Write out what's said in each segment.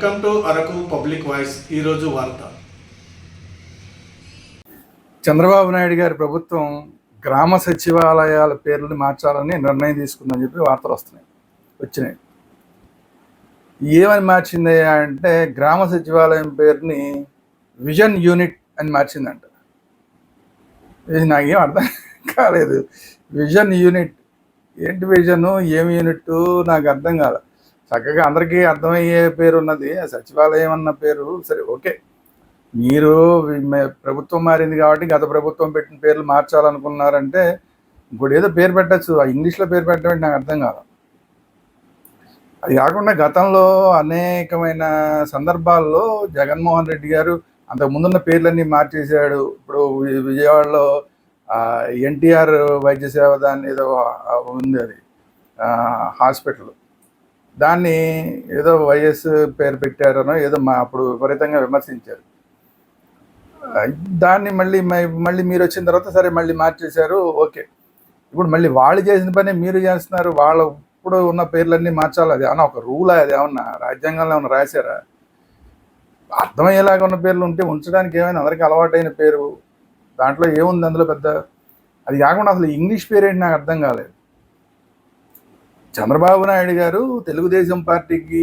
Welcome to Araku public voice ఈరోజు వార్త. చంద్రబాబు నాయుడు గారి ప్రభుత్వం గ్రామ సచివాలయాల పేర్లను మార్చాలని నిర్ణయం తీసుకుందని చెప్పి వార్తలు వస్తున్నాయి వచ్చినాయి. ఏమని మార్చింది అంటే గ్రామ సచివాలయం పేరుని విజన్ యూనిట్ అని మార్చిందంట. ఇది నాకేం అర్థం కాలేదు. విజన్ యూనిట్ ఏంటి విజన్ ఏమి యూనిట్ నాకు అర్థం కాలేదు చక్కగా అందరికీ అర్థమయ్యే పేరు ఉన్నది ఆ సచివాలయం అన్న పేరు. సరే ఓకే. మీరు ప్రభుత్వం మారింది కాబట్టి గత ప్రభుత్వం పెట్టిన పేర్లు మార్చాలనుకున్నారంటే ఇంకోటి ఏదో పేరు పెట్టచ్చు. ఆ ఇంగ్లీష్లో పేరు పెట్టడం నాకు అర్థం కాదు. అది కాకుండా గతంలో అనేకమైన సందర్భాల్లో జగన్మోహన్ రెడ్డి గారు అంతకు ముందున్న పేర్లన్నీ మార్చేశాడు. ఇప్పుడు విజయవాడలో ఎన్టీఆర్ వైద్య సేవ దాన్ని ఏదో ఉంది అది. హాస్పిటల్. దాన్ని ఏదో వైఎస్ పేరు పెట్టారనో ఏదో మా అప్పుడు విపరీతంగా విమర్శించారు. దాన్ని మళ్ళీ మళ్ళీ మీరు వచ్చిన తర్వాత సరే మళ్ళీ మార్చేశారు ఓకే. ఇప్పుడు మళ్ళీ వాళ్ళు చేసిన పని మీరు చేస్తున్నారు వాళ్ళ ఇప్పుడు ఉన్న పేర్లన్నీ మార్చాలి. అది ఏమన్నా ఒక రూలా అది ఏమన్నా రాజ్యాంగంలో ఏమన్నా రాశారా? అర్థమయ్యేలాగా ఉన్న పేర్లు ఉంటే ఉంచడానికి ఏమైనా అందరికీ అలవాటైన పేరు దాంట్లో ఏముంది అందులో పెద్ద? అది కాకుండా అసలు ఇంగ్లీష్ పేరు ఏంటి నాకు అర్థం కాలేదు. చంద్రబాబు నాయుడు గారు తెలుగుదేశం పార్టీకి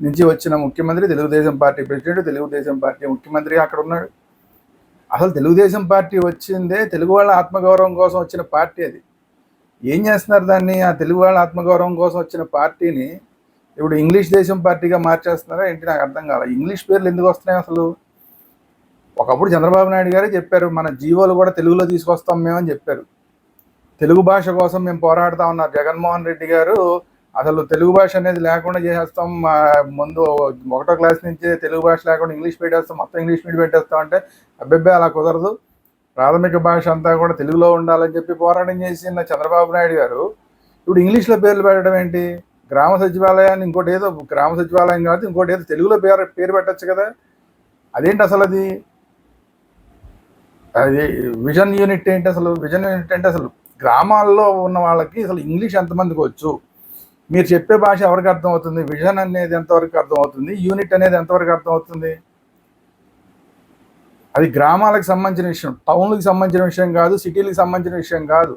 నుంచి వచ్చిన ముఖ్యమంత్రి Telugu Desam party president Telugu Desam party ముఖ్యమంత్రి అక్కడ ఉన్నాడు. అసలు తెలుగుదేశం పార్టీ వచ్చిందే తెలుగు వాళ్ళ ఆత్మగౌరవం కోసం వచ్చిన పార్టీ అది. ఏం చేస్తున్నారు దాన్ని? ఆ తెలుగు వాళ్ళ ఆత్మగౌరవం కోసం వచ్చిన పార్టీని ఇప్పుడు ఇంగ్లీష్ దేశం పార్టీగా మార్చేస్తున్నారా ఏంటి? నాకు అర్థం కాలే ఇంగ్లీష్ పేర్లు ఎందుకు వస్తున్నాయి అసలు? ఒకప్పుడు చంద్రబాబు నాయుడు గారే చెప్పారు మన జీవోలు కూడా తెలుగులో తీసుకొస్తాం మేమని చెప్పారు. తెలుగు భాష కోసం మేము పోరాడుతా ఉన్నారు. జగన్మోహన్ రెడ్డి గారు అసలు తెలుగు భాష అనేది లేకుండా చేసేస్తాం. ముందు ఒకటో క్లాస్ నుంచి తెలుగు భాష లేకుండా ఇంగ్లీష్ పెట్టేస్తాం మొత్తం ఇంగ్లీష్ మీడియం పెట్టేస్తాం అంటే అబ్బెబ్బే అలా కుదరదు. ప్రాథమిక భాష అంతా కూడా తెలుగులో ఉండాలని చెప్పి పోరాటం చేసిన చంద్రబాబు నాయుడు గారు ఇప్పుడు ఇంగ్లీష్లో పేర్లు పెట్టడం ఏంటి? గ్రామ సచివాలయాన్ని ఇంకోటి ఏదో గ్రామ సచివాలయం కాదు ఇంకోటి ఏదో తెలుగులో పేరు పేరు పెట్టచ్చు కదా. అదేంటి అసలు అది? అది విజన్ యూనిట్ ఏంటి అసలు? విజన్ యూనిట్ అంటే అసలు గ్రామాల్లో ఉన్న వాళ్ళకి అసలు ఇంగ్లీష్ ఎంతమందికి వచ్చు? మీరు చెప్పే భాష ఎవరికి అర్థమవుతుంది? విజన్ అనేది ఎంతవరకు అర్థమవుతుంది? యూనిట్ అనేది ఎంతవరకు అర్థమవుతుంది? అది గ్రామాలకు సంబంధించిన విషయం టౌన్లకు సంబంధించిన విషయం కాదు సిటీలకు సంబంధించిన విషయం కాదు.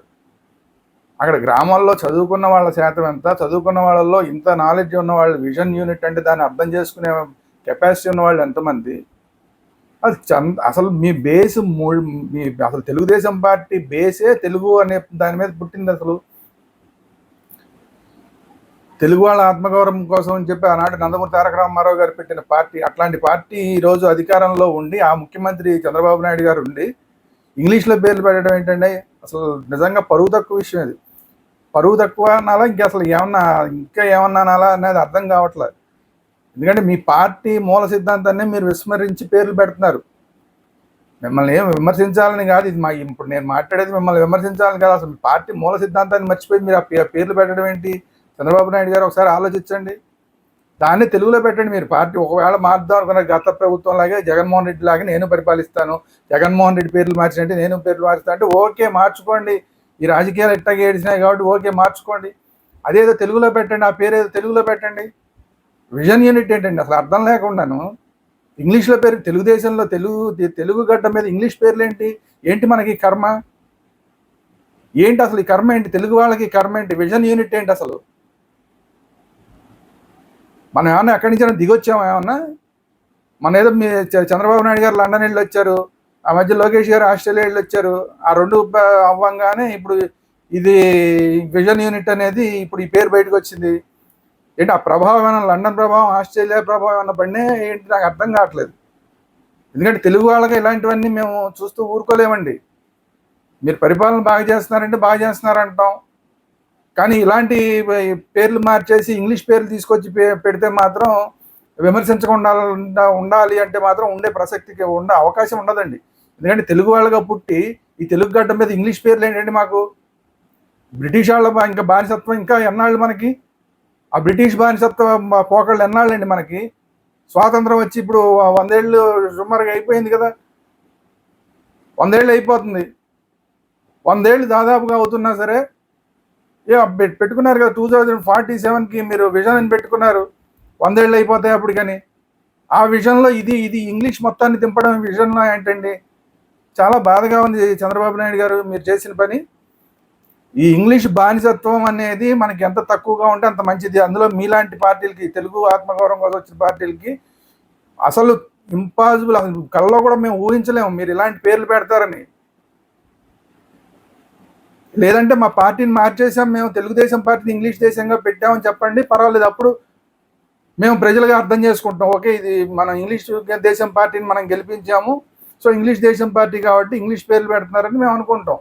అక్కడ గ్రామాల్లో చదువుకున్న వాళ్ళ శాతం ఎంత? చదువుకున్న వాళ్ళల్లో ఇంత నాలెడ్జ్ ఉన్న వాళ్ళు విజన్ యూనిట్ అంటే దాన్ని అర్థం చేసుకునే కెపాసిటీ ఉన్న వాళ్ళు ఎంతమంది? అది చంద అసలు మీ బేస్ మూడు మీ అసలు తెలుగుదేశం పార్టీ బేసే తెలుగు అనే దాని మీద పుట్టింది అసలు. తెలుగు వాళ్ళ ఆత్మగౌరవం కోసం అని చెప్పి ఆనాడు నందమూరి తారక రామారావు గారు పెట్టిన పార్టీ అట్లాంటి పార్టీ ఈరోజు అధికారంలో ఉండి ఆ ముఖ్యమంత్రి చంద్రబాబు నాయుడు గారు ఉండి ఇంగ్లీష్లో పేర్లు పెట్టడం ఏంటంటే అసలు నిజంగా పరువు తక్కువ విషయం ఇది పరువు తక్కువ అనాలా ఇంకా అసలు ఏమన్నా ఇంకా ఏమన్నా అనాలా అనేది అర్థం కావట్లేదు. ఎందుకంటే మీ పార్టీ మూల సిద్ధాంతాన్ని మీరు విస్మరించి పేర్లు పెడుతున్నారు. మిమ్మల్ని ఏం విమర్శించాలని కాదు. ఇది మా ఇప్పుడు నేను మాట్లాడేది మిమ్మల్ని విమర్శించాలని కాదు. అసలు మీ పార్టీ మూల సిద్ధాంతాన్ని మర్చిపోయి మీరు ఆ పేర్లు పెట్టడం ఏంటి? చంద్రబాబు నాయుడు గారు ఒకసారి ఆలోచించండి. దాన్ని తెలుగులో పెట్టండి మీరు. పార్టీ ఒకవేళ మార్దాం అనుకున్న గత ప్రభుత్వం లాగే జగన్మోహన్ రెడ్డి లాగా నేను పరిపాలిస్తాను. జగన్మోహన్ రెడ్డి పేర్లు మార్చినట్టు నేను పేర్లు మార్చుతా అంటే ఓకే మార్చుకోండి. ఈ రాజకీయాలు ఎట్టా ఏడిచినాయి కాబట్టి ఓకే మార్చుకోండి. అదేదో తెలుగులో పెట్టండి. ఆ పేరు ఏదో తెలుగులో పెట్టండి. విజన్ యూనిట్ ఏంటండి? అసలు అర్థం లేకుండాను ఇంగ్లీష్లో పేరు తెలుగుదేశంలో తెలుగు తెలుగు గడ్డ మీద ఇంగ్లీష్ పేర్లు ఏంటి ఏంటి మనకి కర్మ? ఏంటి అసలు ఈ కర్మ ఏంటి? తెలుగు వాళ్ళకి కర్మ ఏంటి? విజన్ యూనిట్ ఏంటి అసలు? మనం ఏమన్నా ఎక్కడి నుంచి దిగొచ్చామా ఏమన్నా? మన ఏదో మీ చ- చంద్రబాబు నాయుడు గారు లండన్ వెళ్ళి వచ్చారు. ఆ మధ్య లోకేష్ గారు ఆస్ట్రేలియా వెళ్ళి వచ్చారు. ఆ రెండు అవ్వంగానే ఇప్పుడు ఇది విజన్ యూనిట్ అనేది ఇప్పుడు ఈ పేరు బయటకు వచ్చింది. ఏంటి ఆ ప్రభావం ఏమైనా లండన్ ప్రభావం ఆస్ట్రేలియా ప్రభావం ఏమైనా పడినా ఏంటి నాకు అర్థం కావట్లేదు. ఎందుకంటే తెలుగు వాళ్ళకి ఇలాంటివన్నీ మేము చూస్తూ ఊరుకోలేమండి. మీరు పరిపాలన బాగా చేస్తున్నారంటే బాగా చేస్తున్నారు అంటాం. కానీ ఇలాంటి పేర్లు మార్చేసి ఇంగ్లీష్ పేర్లు తీసుకొచ్చి పెడితే మాత్రం విమర్శించకుండా ఉండాలి అంటే మాత్రం ఉండే ప్రసక్తికి ఉండే అవకాశం ఉండదండి. ఎందుకంటే తెలుగు వాళ్ళగా పుట్టి ఈ తెలుగు గడ్డ మీద ఇంగ్లీష్ పేర్లు ఏంటండి మాకు? బ్రిటిష్ వాళ్ళ ఇంకా బానిసత్వం ఇంకా ఎన్నాళ్ళు మనకి? ఆ బ్రిటిష్ బానిసత్వ పోకళ్ళు ఎన్నాళ్ళండి మనకి? స్వాతంత్రం వచ్చి ఇప్పుడు వందేళ్ళు సుమారుగా అయిపోయింది కదా. వందేళ్ళు అయిపోతుంది. వందేళ్ళు దాదాపుగా అవుతున్నా సరే ఏ పెట్టుకున్నారు కదా టూ థౌజండ్ ఫార్టీ సెవెన్కి మీరు విజన్ అని పెట్టుకున్నారు. వందేళ్ళు అయిపోతాయి అప్పుడు కానీ. ఆ విజన్లో ఇది ఇది ఇంగ్లీష్ మొత్తాన్ని దింపడం విజన్లో ఏంటండి? చాలా బాధగా ఉంది చంద్రబాబు నాయుడు గారు మీరు చేసిన పని. ఈ ఇంగ్లీష్ బానిసత్వం అనేది మనకి ఎంత తక్కువగా ఉంటే అంత మంచిది. అందులో మీలాంటి పార్టీలకి తెలుగు ఆత్మగౌరవం కోసం వచ్చిన పార్టీలకి అసలు ఇంపాసిబుల్ అసలు కళ్ళలో కూడా మేము ఊహించలేము. మీరు ఇలాంటి పేర్లు పెడతారని. లేదంటే మా పార్టీని మార్చేసాం మేము తెలుగుదేశం పార్టీని ఇంగ్లీష్ దేశంగా పెట్టామని చెప్పండి. పర్వాలేదు అప్పుడు మేము ప్రజలుగా అర్థం చేసుకుంటాం. ఓకే ఇది మనం ఇంగ్లీష్ దేశం పార్టీని మనం గెలిపించాము. సో ఇంగ్లీష్ దేశం పార్టీ కాబట్టి ఇంగ్లీష్ పేర్లు పెడుతున్నారని మేము అనుకుంటాం.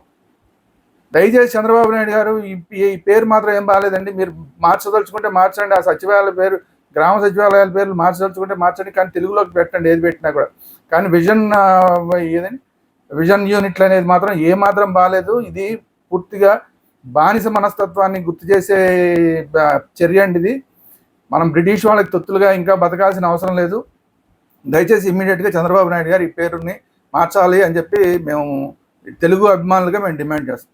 దయచేసి చంద్రబాబు నాయుడు గారు ఈ ఈ పేరు మాత్రం ఏం బాగాలేదండి. మీరు మార్చదలుచుకుంటే మార్చండి. ఆ సచివాలయాల పేరు గ్రామ సచివాలయాల పేర్లు మార్చదలుచుకుంటే మార్చండి. కానీ తెలుగులోకి పెట్టండి. ఏది పెట్టినా కూడా. కానీ విజన్ ఏదని విజన్ యూనిట్లు అనేది మాత్రం ఏ మాత్రం బాగాలేదు. ఇది పూర్తిగా బానిస మనస్తత్వాన్ని గుర్తు చేసే చర్య అండి ఇది. మనం బ్రిటిష్ వాళ్ళకి తొత్తులుగా ఇంకా బతకాల్సిన అవసరం లేదు. దయచేసి ఇమ్మీడియట్గా చంద్రబాబు నాయుడు గారు ఈ పేరుని మార్చాలి అని చెప్పి మేము తెలుగు అభిమానులుగా మేము డిమాండ్ చేస్తాం